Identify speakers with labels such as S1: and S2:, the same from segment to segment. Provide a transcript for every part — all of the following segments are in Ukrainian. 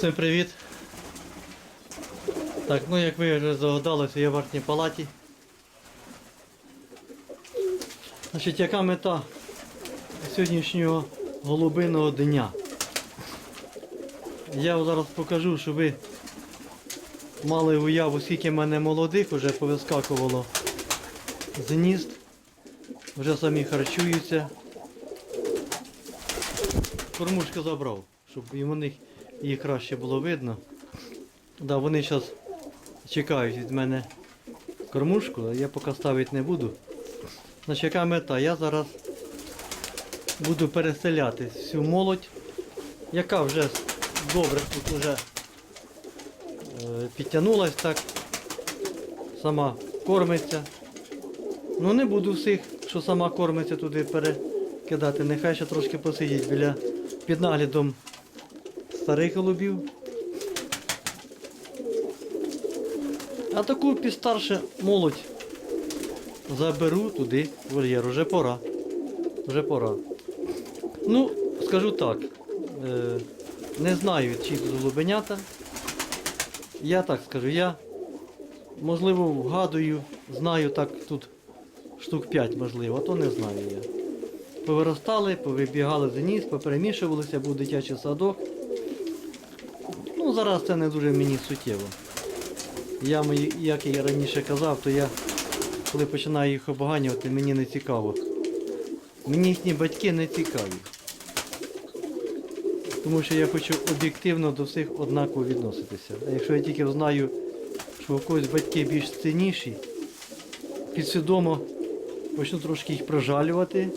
S1: Всім привіт. Так, ну як ви вже здогадалися, я в вартній палаті. Значить, яка мета сьогоднішнього голубиного дня? Я вам зараз покажу, щоб ви мали уяву, скільки в мене молодих вже повискакувало з гнізд. Вже самі харчуються. Кормушку забрав, щоб і в них їх краще було видно. Да, вони зараз чекають від мене кормушку, я поки ставити не буду. Значить, яка мета? Я зараз буду переселяти всю молодь, яка вже добре тут вже е, підтягнулась так, сама кормиться. Ну не буду всіх, що сама кормиться туди перекидати. Нехай ще трошки посидять біля під наглядом старих голубів. А таку підстарше молодь заберу туди в вольєр. Уже пора. Вже пора. Ну, скажу так. Е, не знаю, чи голубенята. Я так скажу, я можливо вгадую, знаю так тут штук 5 можливо, а то не знаю я. Повиростали, повибігали за ніс, поперемішувалися, був дитячий садок. Ну, зараз це не дуже мені суттєво. Я, як я раніше казав, то я, коли починаю їх обганювати, мені не цікаво. Мені їхні батьки не цікаві. Тому що я хочу об'єктивно до всіх однаково відноситися. А якщо я тільки знаю, що у когось батьки більш цінніші, підсвідомо почну трошки їх прожалювати,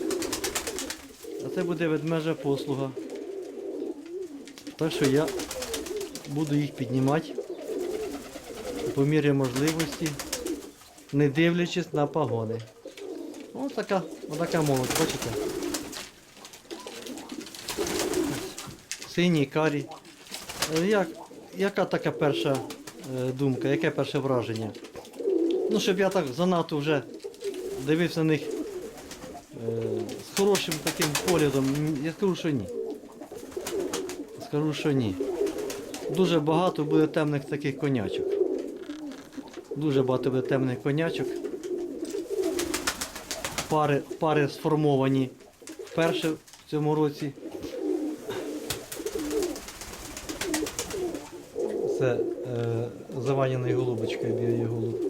S1: а це буде ведмежа послуга. Так що я буду їх піднімати по мірі можливості, не дивлячись на погони. Ось така, отака молодь, бачите? Синій, карі. Е, Як, яка така перша е, думка, яке перше враження? Ну, щоб я так занадто вже дивився на них е, з хорошим таким поглядом, я скажу, що ні. Скажу, що ні. Дуже багато буде темних таких конячок. Дуже багато буде темних конячок. Пари, пари сформовані вперше в цьому році. Це е, за Ваніною голубочкою бігає голуб.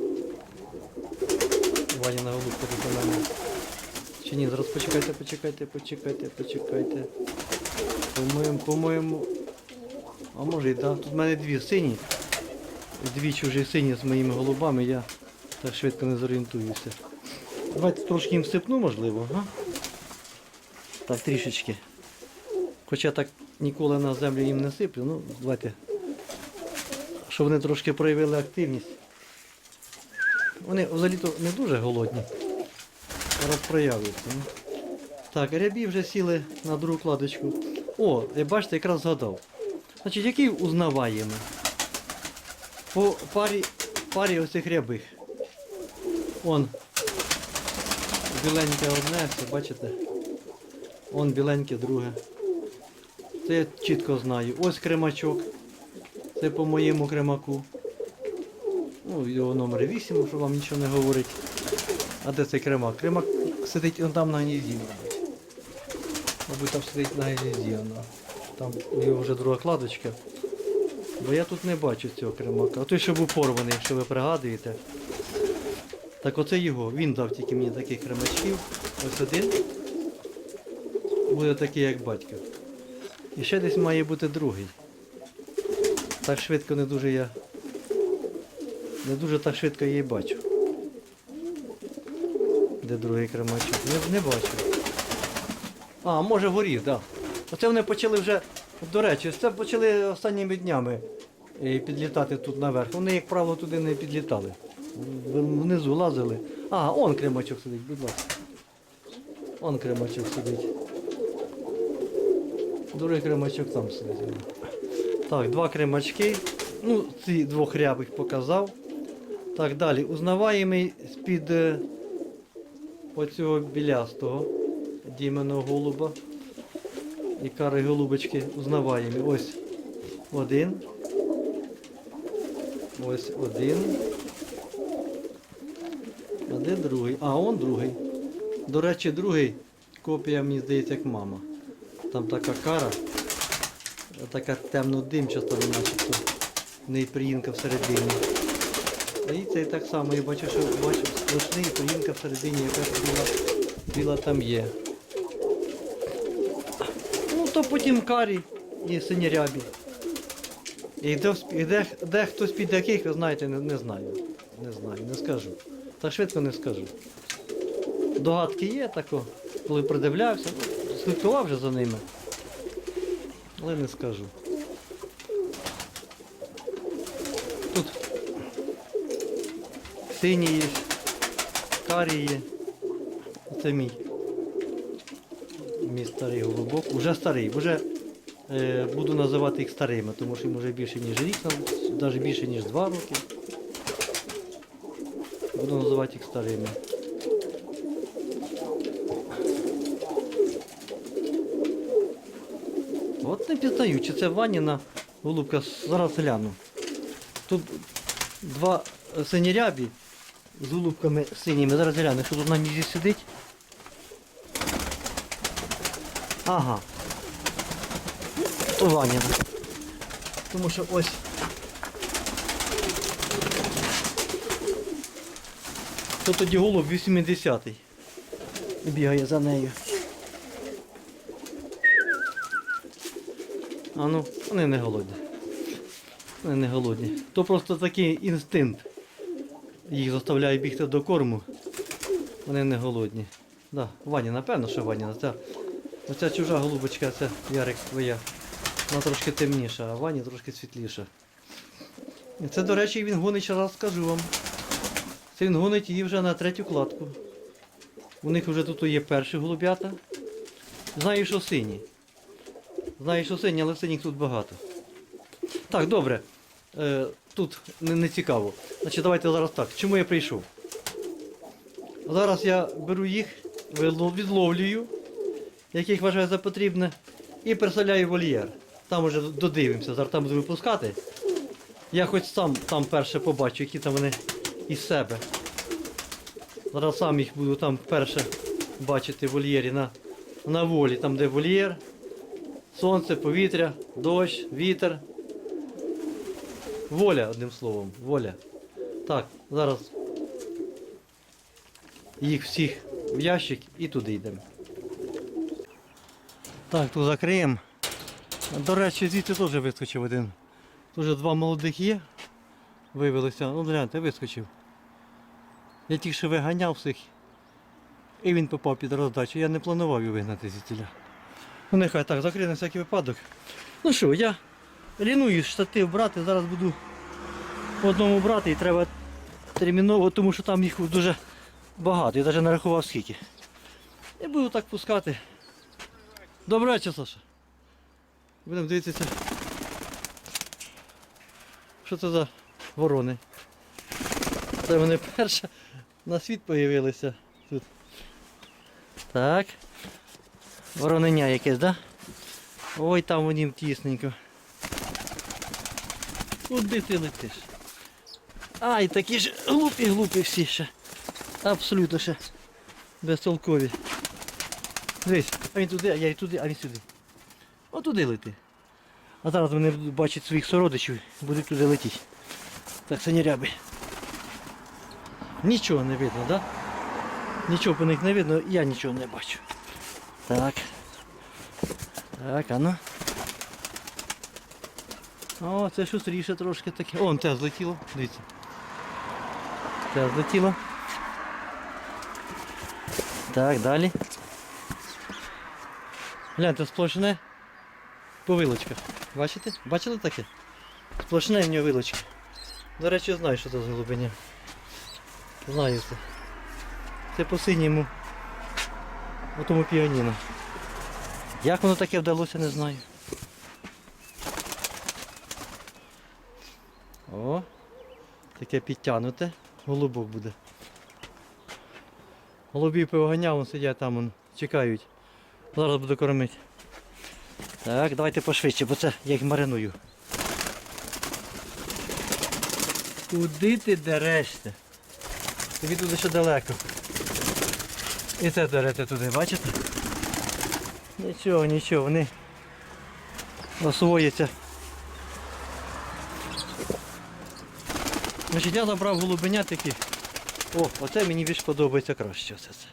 S1: Ваніна голубка тут мене. Чи ні, зараз почекайте, почекайте, почекайте, почекайте. По-моєму, по-моєму. А може і да. Тут в мене дві сині. Дві чужі сині з моїми голубами, я так швидко не зорієнтуюся. Давайте трошки їм всипну, можливо, га? Так, трішечки. Хоча так ніколи на землю їм не сиплю, ну давайте. Щоб вони трошки проявили активність. Вони взагалі-то не дуже голодні. Зараз проявляться. Ну. Так, рябі вже сіли на другу кладочку. О, бачите, якраз згадав. Значить, який узнаваємий? По парі, парі оцих рябих. Он біленьке одне, це бачите? Он біленьке друге. Це я чітко знаю. Ось кремачок. Це по моєму кремаку. Ну, його номер 8, щоб вам нічого не говорить. А де цей кремак? Кремак сидить он там на гнізді, мабуть. Мабуть, там сидить на гнізді. воно. Там нього вже друга кладочка. Бо я тут не бачу цього кремака. А той, що був порваний, якщо ви пригадуєте. Так оце його. Він дав тільки мені таких кремачків. Ось один. Буде такий, як батько. І ще десь має бути другий. Так швидко не дуже я. Не дуже так швидко я її бачу. Де другий кремачок? Не, не бачу. А, може горів, так. Да. Оце вони почали вже, до речі, це почали останніми днями е, підлітати тут наверх. Вони, як правило, туди не підлітали. Внизу лазили. А, он кремачок сидить, будь ласка. Он кремачок сидить. Другий кремачок там сидить. Так, два кремачки. Ну, ці двох рябих показав. Так, далі. Узнаваємий з-під е, оцього білястого діменного голуба. І кари голубочки узнаваємі. Ось один. Ось один. А де другий? А, он другий. До речі, другий копія, мені здається, як мама. Там така кара, така темно-димчаста вона начебто. В неї приїнка всередині. І цей так само, я бачу, що бачу сплошний приїнка всередині, яка біла, біла там є. То потім карі і синірябі. І де, де, де хтось під яких, ви знаєте, не, не знаю. Не знаю, не скажу. Так швидко не скажу. Догадки є тако, коли придивлявся, ну, слідкував вже за ними. Але не скажу. Тут сині є, карі є. Це мій. Старий голубок. Уже старий, вже е, буду називати їх старими, тому що їм вже більше, ніж рік, навіть більше, ніж два роки. Буду називати їх старими. От не пізнаю, чи це Ваніна голубка, зараз гляну. Тут два синірябі з голубками синіми. Зараз гляну, що тут на мізі сидить. Ага. Ваніна. Тому що ось. То тоді голуб 80-й. Бігає за нею. А ну, вони не голодні. Вони не голодні. То просто такий інстинкт. Їх заставляє бігти до корму. Вони не голодні. Да, Ваня, напевно, що Ваня. Ця, оця чужа голубочка, це Ярик твоя. Вона трошки темніша, а Ваня трошки світліша. І це, до речі, він гонить, ще раз скажу вам. Це він гонить її вже на третю кладку. У них вже тут є перші голуб'ята. Знаю, що сині. Знаю, що сині, але синіх тут багато. Так, добре. Е, тут не, не цікаво. Значить, давайте зараз так. Чому я прийшов? Зараз я беру їх, відловлюю, яких вважаю за потрібне, і переселяю в вольєр. Там вже додивимося, зараз там буду випускати. Я хоч сам там перше побачу, які там вони із себе. Зараз сам їх буду там вперше бачити в вольєрі на, на волі, там де вольєр. Сонце, повітря, дощ, вітер. Воля, одним словом, воля. Так, зараз їх всіх в ящик і туди йдемо. Так, тут закриємо. До речі, звідти теж вискочив один. Тут два молодих є. Вивелися. Ну, гляньте, вискочив. Я тільки що виганяв всіх. І він попав під роздачу. Я не планував його вигнати звідтіля. Ну нехай так, закрив на всякий випадок. Ну що, я лінуюсь штатив брати, зараз буду по одному брати і треба терміново, тому що там їх дуже багато. Я навіть не рахував скільки. І буду так пускати. Добрий вечір, Саша. Будемо дивитися. Що це за ворони? Це вони перше на світ появилися тут. Так. Вороненя якесь, да? Ой, там вони тісненько. Куди ти летиш? Ай, такі ж глупі-глупі всі ще. Абсолютно ще безтолкові. Дивись, а він туди, а я і туди, а він сюди. Отуди лети. А зараз вони бачити своїх сородичів, будуть туди летіти. Так, синіряби. Нічого не видно, так? Да? Нічого по них не видно, я нічого не бачу. Так. Так, а ну. О, це шустріше трошки таке. О, те злетіло, дивіться. Те злетіло. Так, далі. Гляньте, сплошне по вилочках. Бачите? Бачили таке? Сплошне в нього вилочки. До речі, знаю, що це за голубиня. Знаю це. Це по синьому. У тому піаніно. Як воно таке вдалося, не знаю. О, таке підтягнуте. Голубок буде. Голубів повиганяв, сидять там, вон, чекають. Зараз буду кормити. Так, давайте пошвидше, бо це я їх мариную. Куди ти дерешся? Тобі туди ще далеко. І це дерете туди, бачите? Нічого, нічого, вони освояться. Значить, я забрав голубеня такі. О, оце мені більш подобається краще. Оце, це.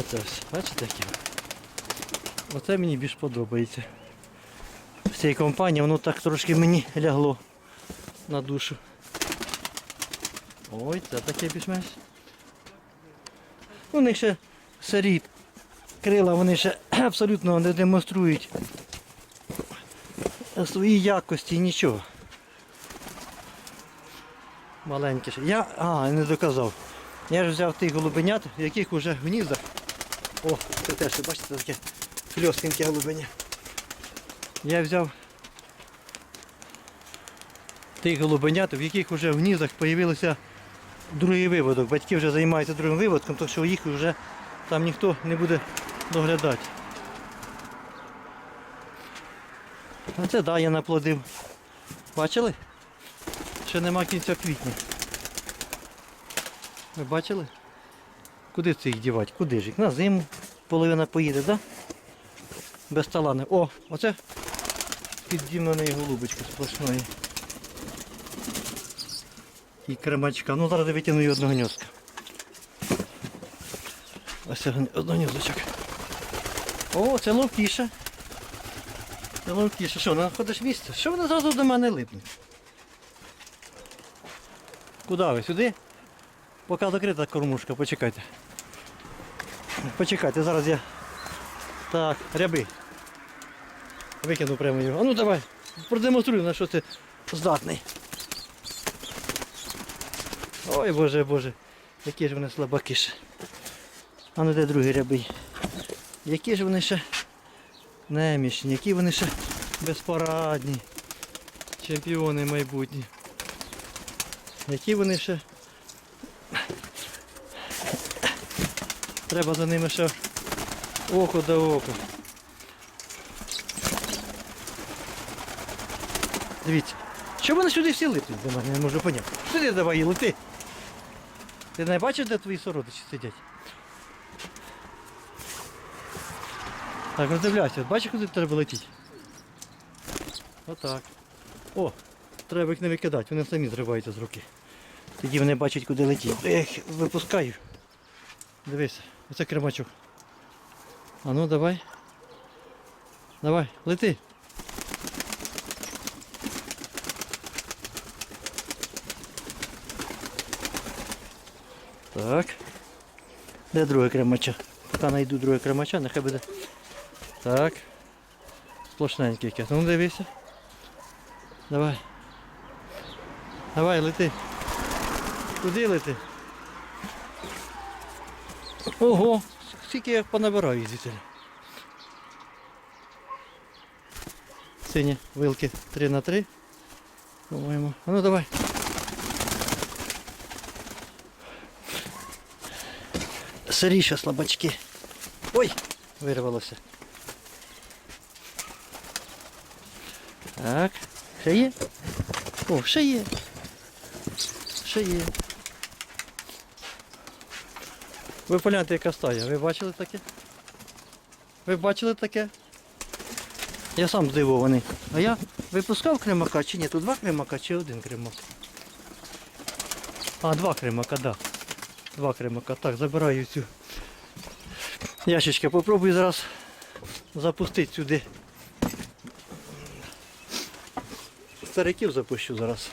S1: оце ось. Бачите які? Оце мені більш подобається. В цій компанії воно так трошки мені лягло на душу. Ой, це таке більш-менш. У них ще сирі крила, вони ще абсолютно не демонструють свої якості, нічого. Маленькі ще. Я. А, не доказав. Я ж взяв тих голубенят, в яких вже в гніздах. О, це теж, бачите, таке хльостеньке голубеня. Я взяв тих голубенят, в яких вже в гніздах з'явився другий виводок. Батьки вже займаються другим виводком, тому що їх вже там ніхто не буде доглядати. А це да, я наплодив. Бачили? Ще нема кінця квітня. Ви бачили? Куди це їх дівати? Куди ж їх? На зиму половина поїде, так? Да? Без талани. О, оце піддіманої голубочки сплошної. І кремачка. Ну зараз я витягну її одного гньозка. Ось одного гніздочок. О, це ловкіше. Це ловкіше. Що, знаходиш місце? Що вони зразу до мене липнуть? Куди ви? Сюди? Поки закрита кормушка, почекайте. Почекайте, зараз я. Так, ряби. Викину прямо його. А ну давай, продемонструй, на що ти здатний. Ой боже боже, які ж вони слабаки ще. А ну де другий рябий? Які ж вони ще немічні, які вони ще безпорадні. Чемпіони майбутні. Які вони ще. Треба за ними ще око до ока. Дивіться. Що вони сюди всі липнуть до мене, не можу поняти. Сюди давай лети. Ти не бачиш, де твої сородичі сидять? Так, роздивляйся, бачиш, куди треба летіти? Отак. О, треба їх не викидати, вони самі зриваються з руки. Тоді вони бачать, куди летіть. Я їх випускаю. Дивись, оце кремачок. А ну давай. Давай, лети. Так. Де друге кремача? Поки знайду друге кремача, нехай буде. Так. Сплошненький якесь. Ну дивися. Давай. Давай, лети. Куди лети? Ого, скільки я понабираю звідси. Сині вилки 3 на 3 По-моєму. А ну давай. Сиріше слабачки. Ой, вирвалося. Так, ще є? О, ще є. Ще є. Ви погляньте, яка стая. Ви бачили таке? Ви бачили таке? Я сам здивований. А я випускав кремака чи ні? Тут два кремака чи один кремак? А, два кремака, так. Да. Два кремака. Так, забираю цю ящичка. Попробую зараз запустити сюди. Стариків запущу зараз.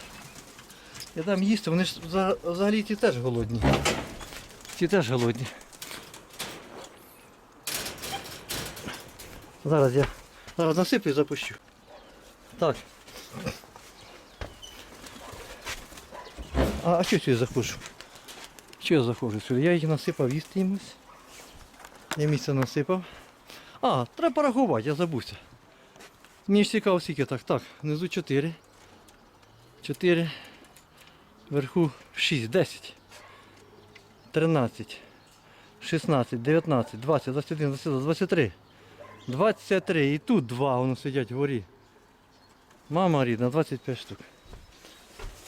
S1: Я дам їсти, вони ж взагалі ті теж голодні. Ті теж голодні. Зараз я зараз насиплю і запущу. Так. А, а що сюди заходжу? Що я заходжу сюди? Я їх насипав їсти їмось. Я місце насипав. А, треба порахувати, я забувся. Мені ж цікаво скільки так. Так, внизу 4. 4. Вверху 6, 10. 13. 16, 19, 20, 21, 22, 23. 23. І тут два воно сидять вгорі. Мама рідна, 25 штук.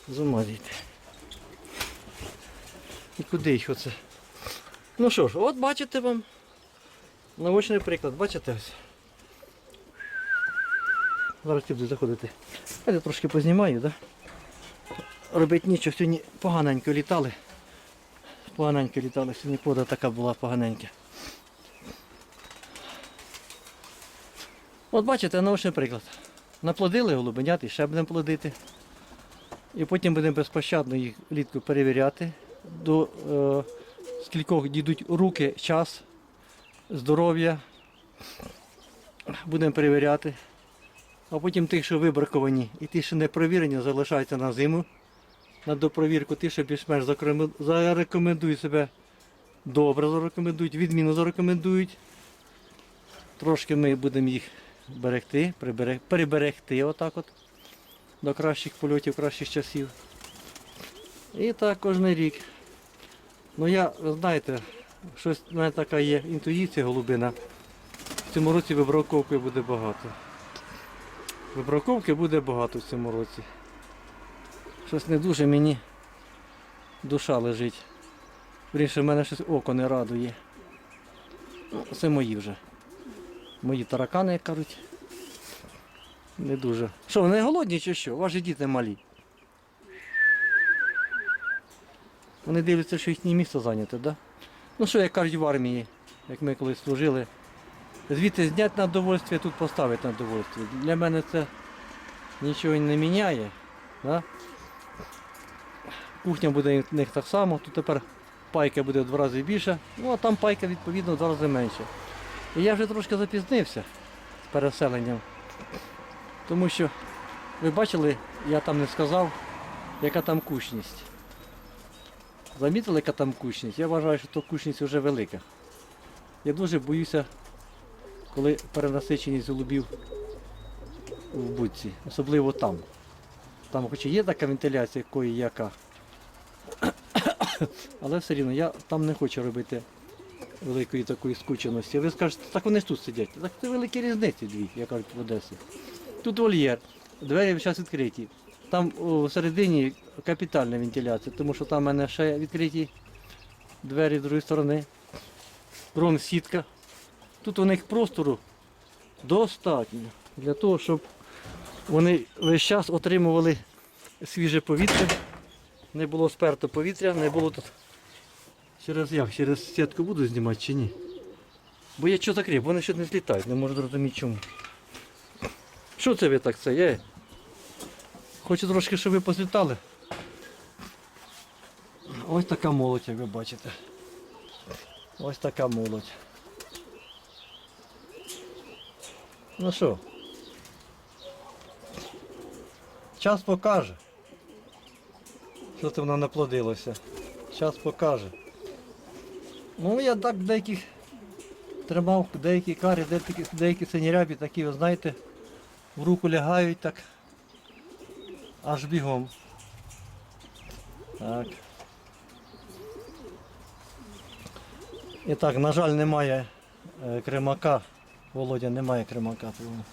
S1: З ума дійти. І куди їх оце? Ну що ж, от бачите вам. Наочний приклад, бачите ось. Зараз ті буде заходити. Я трошки познімаю, так? Да? Робить нічого, сьогодні поганенько літали. Поганенько літали, сьогодні пода така була поганенька. От бачите, наочний приклад. Наплодили голубенят і ще будемо плодити. І потім будемо безпощадно їх влітку перевіряти, до е, скількох дійдуть руки, час, здоров'я. Будемо перевіряти. А потім тих, що вибраковані, і ті, що не провірені, залишаються на зиму. На допровірку, ті, що більш-менш зарекомендують себе добре, зарекомендують, відмінно зарекомендують. Трошки ми будемо їх берегти, переберегти отак от до кращих польотів, кращих часів. І так кожен рік. Ну я, ви знаєте, щось в мене така є інтуїція голубина. В цьому році вибраковки буде багато. Вибраковки буде багато в цьому році. Щось не дуже мені душа лежить. Вірніше, в мене щось око не радує. Ну, це мої вже. Мої таракани, як кажуть. Не дуже. Що, вони голодні чи що? Ваші діти малі. Вони дивляться, що їхнє місце зайняте? Да? Ну що, як кажуть в армії, як ми колись служили. Звідти зняти на довольствие, тут поставити на довольствие. Для мене це нічого не міняє. Да? Кухня буде в них так само, тут тепер пайка буде в два рази більша, ну а там пайка відповідно в два рази менше. І я вже трошки запізнився з переселенням. Тому що ви бачили, я там не сказав, яка там кучність. Замітили, яка там кучність? Я вважаю, що то кучність вже велика. Я дуже боюся, коли перенасиченість голубів в будці, особливо там. Там хоч і є така вентиляція, якої яка. Але все рівно я там не хочу робити великої такої скученості. Ви скажете, так вони ж тут сидять. Так це великі різниці дві, як кажуть в Одесі. Тут вольєр, двері зараз відкриті. Там у середині капітальна вентиляція, тому що там в мене ще відкриті двері з другої сторони. Кругом сітка. Тут у них простору достатньо для того, щоб вони весь час отримували свіже повітря. Не було сперто повітря, не було тут. Через як? Через сітку буду знімати чи ні? Бо я що закрив, вони ще не злітають, не можу зрозуміти чому. Що це ви так це? Є? Хочу трошки, щоб ви позлітали. Ось така молодь, як ви бачите. Ось така молодь. Ну що? Час покаже. Що це воно наплодилося. Час покаже. Ну я так деяких тримав, деякі карі, деякі, деякі синірябі такі, ви знаєте, в руку лягають так. Аж бігом. Так. І так, на жаль, немає кремака. Володя немає кремака. Тому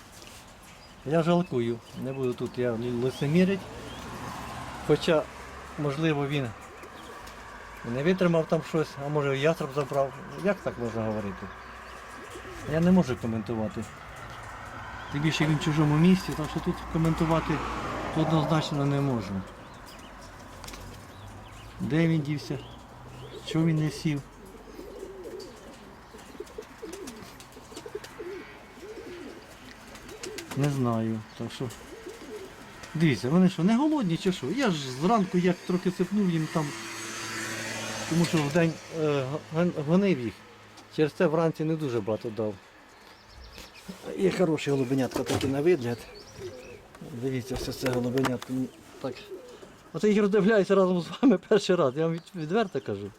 S1: Я жалкую. Не буду тут я лицемірить. Хоча, можливо, він не витримав там щось, а може ястреб забрав. Як так можна говорити? Я не можу коментувати. Тим більше він в чужому місці, так що тут коментувати однозначно не можна. Де він дівся? Чого він не сів? Не знаю. Так що. Дивіться, вони що, не голодні чи що? Я ж зранку як трохи цепнув їм там, тому що вдень е, гонив їх. Через це вранці не дуже багато дав. Є хороші голубенятка такі на вигляд. Дивіться, все це голубенятко. Так. Оце їх роздивляюся разом з вами перший раз, я вам відверто кажу.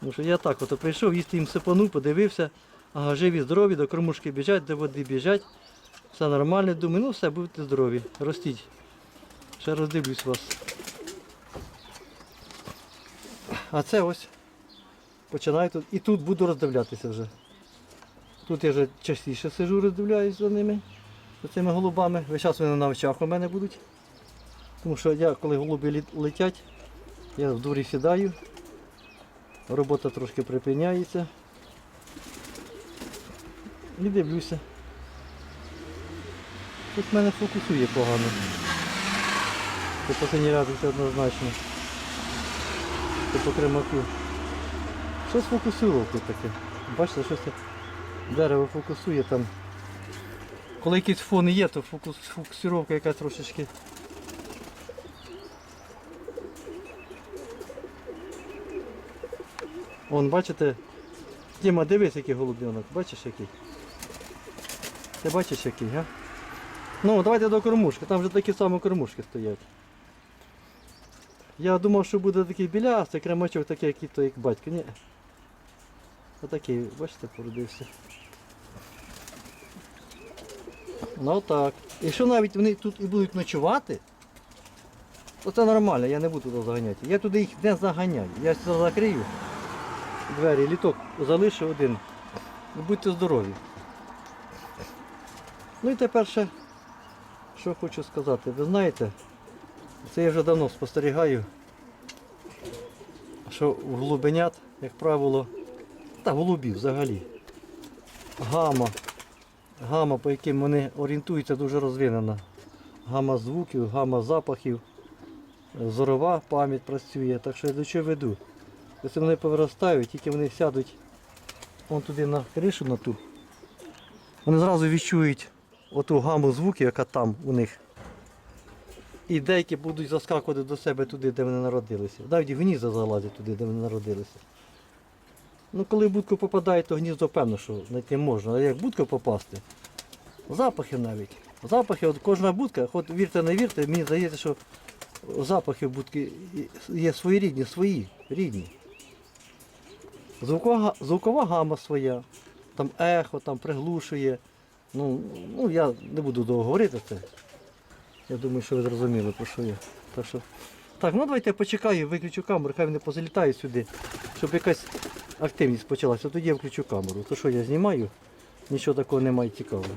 S1: Тому що я так от прийшов, їсти їм сипану, подивився, ага, живі, здорові, до кормушки біжать, до води біжать. Все нормально, думаю, ну все, будьте здорові, ростіть. Ще роздивлюсь вас. А це ось. Починаю тут. І тут буду роздивлятися вже. Тут я вже частіше сижу, роздивляюсь за ними, за цими голубами. Весь час вони на очах у мене будуть. Тому що я, коли голуби летять, я в дворі сідаю Робота трошки припиняється. І дивлюся. Щось мене фокусує погано. Це раз це однозначно. Це по кремаку. Щось фокусировки таке. Бачите, щось дерево фокусує там. Коли якийсь фон є, то фокус, фокусировка якась трошечки. Вон, бачите, Діма, дивись, який голубенок. Бачиш який? Ти бачиш який, га? Ну, давайте до кормушки, там вже такі самі кормушки стоять. Я думав, що буде такий білястий, кремачок такий, який як батько. Ні. Отакий, бачите, породився. Ну так. Якщо навіть вони тут і будуть ночувати, то це нормально, я не буду туди заганяти. Я туди їх не заганяю. Я сюди закрию двері, літок залишу один. Будьте здорові. Ну і тепер ще, що хочу сказати, ви знаєте, це я вже давно спостерігаю, що в глубинят, як правило, та голубів взагалі. Гама. Гама, по яким вони орієнтуються, дуже розвинена. Гама звуків, гама запахів, зорова пам'ять працює. Так що я до чого веду. Якщо вони повиростають, тільки вони сядуть вон туди на кришу на ту, вони зразу відчують оту гаму звуків, яка там у них. І деякі будуть заскакувати до себе туди, де вони народилися. Навіть в гніздо залазять туди, де вони народилися. Ну, коли будку попадає, то гніздо певно, що знайти можна. А як в будку попасти? Запахи навіть. Запахи, от кожна будка, от вірте, не вірте, мені здається, що запахи будки є своєрідні, свої, рідні. Звукова, звукова гама своя, там ехо, там приглушує. Ну, ну я не буду довго говорити це. Я думаю, що ви зрозуміли, про що я. Так, що... так, ну давайте я почекаю, виключу камеру, хай вони позалітають сюди, щоб якась активність почалася. Тоді я включу камеру. То що я знімаю, нічого такого немає цікавого.